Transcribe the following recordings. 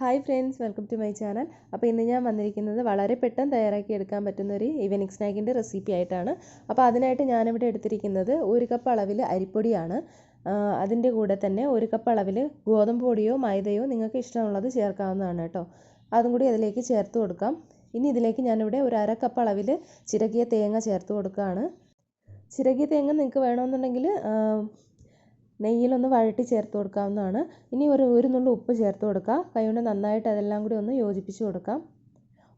Hi friends welcome to my channel അപ്പോൾ ഇന്ന് ഞാൻ വന്നിരിക്കുന്നത് വളരെ പെട്ടെന്ന് തയ്യാറാക്കി എടുക്കാൻ പറ്റുന്ന ഒരു ഈവനിങ് സ്നാക്കിന്റെ റെസിപ്പി ആയിട്ടാണ്. അപ്പോൾ അതിനായിട്ട് ഞാനിവിടെ എടുത്തിരിക്കുന്നത് ഒരു കപ്പ് അളവിൽ അരിപ്പൊടിയാണ്. അതിന്റെ കൂടെ തന്നെ ഒരു കപ്പ് അളവിൽ ഗോതമ്പ് പൊടിയോ മൈദയോ നിങ്ങൾക്ക് ഇഷ്ടമുള്ളത് ചേർക്കാവുന്നതാണ് കേട്ടോ. അതും കൂടി അതിലേക്ക് ചേർത്ത് കൊടുക്കാം. ഇനി ഇതിലേക്ക് ഞാനിവിടെ ഒരു അര കപ്പ് അളവിൽ ചിരകിയ തേങ്ങ ചേർത്ത് കൊടുക്കുകയാണ്. ചിരകിയ തേങ്ങ നിങ്ങൾക്ക് വേണമെന്നുണ്ടെങ്കിൽ നെയ്യിലൊന്ന് വഴട്ടി ചേർത്ത് കൊടുക്കാവുന്നതാണ്. ഇനി ഒരു ഒരു നുള്ളു ഉപ്പ് ചേർത്ത് കൊടുക്കുക കൈകൊണ്ട് നന്നായിട്ട് അതെല്ലാം കൂടി ഒന്ന് യോജിപ്പിച്ച് കൊടുക്കാം.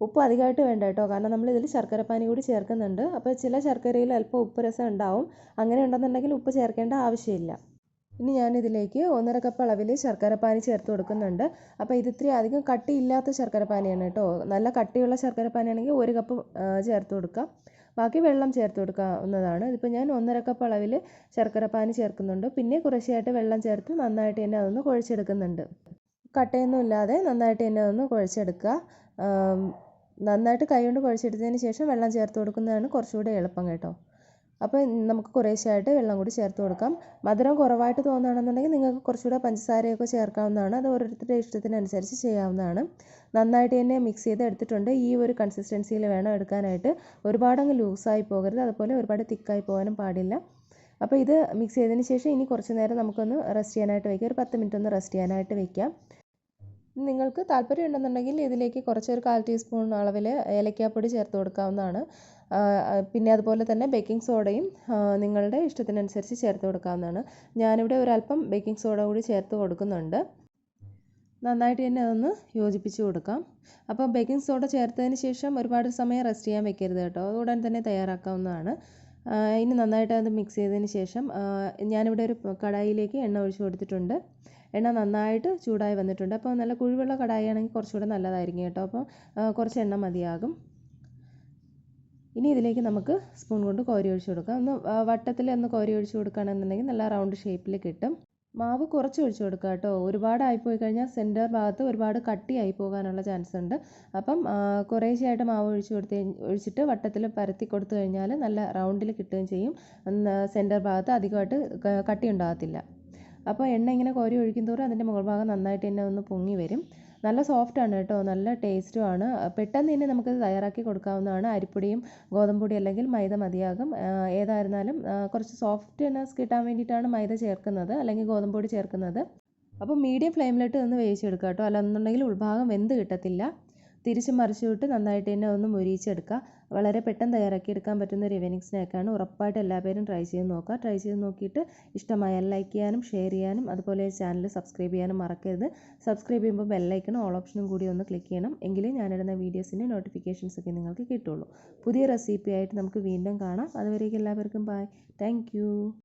ഉപ്പ് അധികമായിട്ട് വേണ്ട കേട്ടോ. കാരണം നമ്മൾ ഇതിൽ ശർക്കരപ്പാനി കൂടി ചേർക്കുന്നുണ്ട്. അപ്പോൾ ചില ശർക്കരയിൽ അല്പം ഉപ്പ് രസം ഉണ്ടാവും. അങ്ങനെ ഉണ്ടെന്നുണ്ടെങ്കിൽ ഉപ്പ് ചേർക്കേണ്ട ആവശ്യമില്ല. ഇനി ഞാനിതിലേക്ക് ഒന്നര കപ്പ് അളവിൽ ശർക്കരപ്പാനി ചേർത്ത് കൊടുക്കുന്നുണ്ട്. അപ്പോൾ ഇത് ഇത്തിരി അധികം കട്ടിയില്ലാത്ത ശർക്കരപ്പാനിയാണ് കേട്ടോ. നല്ല കട്ടിയുള്ള ശർക്കരപ്പാനിയാണെങ്കിൽ ഒരു കപ്പ് ചേർത്ത് കൊടുക്കാം. ബാക്കി വെള്ളം ചേർത്ത് കൊടുക്കാവുന്നതാണ്. ഇതിപ്പോൾ ഞാൻ ഒന്നര കപ്പ് അളവിൽ ശർക്കര പാനി ചേർക്കുന്നുണ്ട്. പിന്നെ കുറച്ചായിട്ട് വെള്ളം ചേർത്ത് നന്നായിട്ട് തന്നെ അതൊന്ന് കുഴച്ചെടുക്കുന്നുണ്ട്. കട്ടയൊന്നും ഇല്ലാതെ നന്നായിട്ട് തന്നെ അതൊന്ന് കുഴച്ചെടുക്കുക. നന്നായിട്ട് കൈ കൊണ്ട് കുഴച്ചെടുത്തതിന് ശേഷം വെള്ളം ചേർത്ത് കൊടുക്കുന്നതാണ് കുറച്ചുകൂടെ എളുപ്പം കേട്ടോ. അപ്പോൾ നമുക്ക് കുറേശ്ശെയായിട്ട് വെള്ളം കൂടി ചേർത്ത് കൊടുക്കാം. മധുരം കുറവായിട്ട് തോന്നുകയാണെന്നുണ്ടെങ്കിൽ നിങ്ങൾക്ക് കുറച്ചുകൂടെ പഞ്ചസാരയൊക്കെ ചേർക്കാവുന്നതാണ്. അത് ഓരോരുത്തരുടെ ഇഷ്ടത്തിനനുസരിച്ച് ചെയ്യാവുന്നതാണ്. നന്നായിട്ട് തന്നെ മിക്സ് ചെയ്ത് എടുത്തിട്ടുണ്ട്. ഈ ഒരു കൺസിസ്റ്റൻസിയിൽ വേണം എടുക്കാനായിട്ട്. ഒരുപാടങ്ങ് ലൂസായി പോകരുത്. അതുപോലെ ഒരുപാട് തിക്കായി പോകാനും പാടില്ല. അപ്പോൾ ഇത് മിക്സ് ചെയ്തതിന് ശേഷം ഇനി കുറച്ച് നേരം നമുക്കൊന്ന് റെസ്റ്റ് ചെയ്യാനായിട്ട് വയ്ക്കാം. ഒരു പത്ത് മിനിറ്റ് ഒന്ന് റെസ്റ്റ് ചെയ്യാനായിട്ട് വയ്ക്കാം. നിങ്ങൾക്ക് താല്പര്യം ഉണ്ടെന്നുണ്ടെങ്കിൽ ഇതിലേക്ക് കുറച്ചൊരു കാൽ ടീസ്പൂൺ അളവിൽ ഏലക്കാപ്പൊടി ചേർത്ത് കൊടുക്കാവുന്നതാണ്. പിന്നെ അതുപോലെ തന്നെ ബേക്കിംഗ് സോഡയും നിങ്ങളുടെ ഇഷ്ടത്തിനനുസരിച്ച് ചേർത്ത് കൊടുക്കാവുന്നതാണ്. ഞാനിവിടെ ഒരല്പം ബേക്കിംഗ് സോഡ കൂടി ചേർത്ത് കൊടുക്കുന്നുണ്ട്. നന്നായിട്ട് തന്നെ അതൊന്ന് യോജിപ്പിച്ച് കൊടുക്കാം. അപ്പോൾ ബേക്കിംഗ് സോഡ ചേർത്തതിന് ശേഷം ഒരുപാട് സമയം റെസ്റ്റ് ചെയ്യാൻ വെക്കരുത് കേട്ടോ. അത് ഉടൻ തന്നെ തയ്യാറാക്കാവുന്നതാണ്. ഇനി നന്നായിട്ട് അത് മിക്സ് ചെയ്തതിന് ശേഷം ഞാനിവിടെ ഒരു കടായിലേക്ക് എണ്ണ ഒഴിച്ച് കൊടുത്തിട്ടുണ്ട്. എണ്ണ നന്നായിട്ട് ചൂടായി വന്നിട്ടുണ്ട്. അപ്പോൾ നല്ല കുഴിവുള്ള കടായാണെങ്കിൽ കുറച്ചുകൂടെ നല്ലതായിരിക്കും കേട്ടോ. അപ്പോൾ കുറച്ച് എണ്ണ മതിയാകും. ഇനി ഇതിലേക്ക് നമുക്ക് സ്പൂൺ കൊണ്ട് കോരി ഒഴിച്ച് കൊടുക്കാം. ഒന്ന് വട്ടത്തിൽ ഒന്ന് കോരി ഒഴിച്ച് കൊടുക്കുകയാണെന്നുണ്ടെങ്കിൽ നല്ല റൗണ്ട് ഷേപ്പിൽ കിട്ടും. മാവ് കുറച്ച് ഒഴിച്ച് കൊടുക്കുക കേട്ടോ. ഒരുപാടായിപ്പോയി കഴിഞ്ഞാൽ സെന്റർ ഭാഗത്ത് ഒരുപാട് കട്ടിയായി പോകാനുള്ള ചാൻസ് ഉണ്ട്. അപ്പം കുറേശ്ശെയായിട്ട് മാവ് ഒഴിച്ച് കൊടുത്ത് ഒഴിച്ചിട്ട് വട്ടത്തിൽ പരത്തി കൊടുത്തു കഴിഞ്ഞാൽ നല്ല റൗണ്ടിൽ കിട്ടുകയും ചെയ്യും. സെന്റർ ഭാഗത്ത് അധികമായിട്ട് കട്ടി ഉണ്ടാകത്തില്ല. അപ്പോൾ എണ്ണ ഇങ്ങനെ കോരി ഒഴിക്കും തോറും അതിന്റെ മുകൾ ഭാഗം നന്നായിട്ട് തന്നെ ഒന്ന് പൊങ്ങി വരും. നല്ല സോഫ്റ്റ് ആണ് കേട്ടോ. നല്ല ടേസ്റ്റും ആണ്. പെട്ടെന്ന് തന്നെ നമുക്കത് തയ്യാറാക്കി കൊടുക്കാവുന്നതാണ്. അരിപ്പൊടിയും ഗോതമ്പൊടി അല്ലെങ്കിൽ മൈദ മതിയാകും. ഏതായിരുന്നാലും കുറച്ച് സോഫ്റ്റ്നെസ് കിട്ടാൻ വേണ്ടിയിട്ടാണ് മൈദ ചേർക്കുന്നത് അല്ലെങ്കിൽ ഗോതമ്പൊടി ചേർക്കുന്നത്. അപ്പോൾ മീഡിയം ഫ്ലെയിമിലിട്ട് ഒന്ന് വേവിച്ചെടുക്കുക കേട്ടോ. അല്ലെന്നുണ്ടെങ്കിൽ ഉൾഭാഗം വെന്ത് കിട്ടത്തില്ല. തിരിച്ച് മറിച്ചുവിട്ട് നന്നായിട്ട് തന്നെ ഒന്ന് മുരിയിച്ചെടുക്കുക. വളരെ പെട്ടെന്ന് തയ്യാറാക്കിയെടുക്കാൻ പറ്റുന്ന ഒരു ഈവനിങ് സ്നാക്കാണ് ഉറപ്പായിട്ട് എല്ലാവരും ട്രൈ ചെയ്ത് നോക്കുക. ട്രൈ ചെയ്ത് നോക്കിയിട്ട് ഇഷ്ടമായാൽ ലൈക്ക് ചെയ്യാനും ഷെയർ ചെയ്യാനും അതുപോലെ ചാനൽ സബ്സ്ക്രൈബ് ചെയ്യാനും മറക്കരുത്. സബ്സ്ക്രൈബ് ചെയ്യുമ്പോൾ ബെല്ലൈക്കണം ഓൾ ഓപ്ഷനും കൂടി ഒന്ന് ക്ലിക്ക് ചെയ്യണം. എങ്കിലേ ഞാനിടുന്ന വീഡിയോസിന്റെ നോട്ടിഫിക്കേഷൻസ് ഒക്കെ നിങ്ങൾക്ക് കിട്ടുള്ളൂ. പുതിയ റെസിപ്പി ആയിട്ട് നമുക്ക് വീണ്ടും കാണാം. അതുവരേക്കും എല്ലാവർക്കും ബൈ താങ്ക്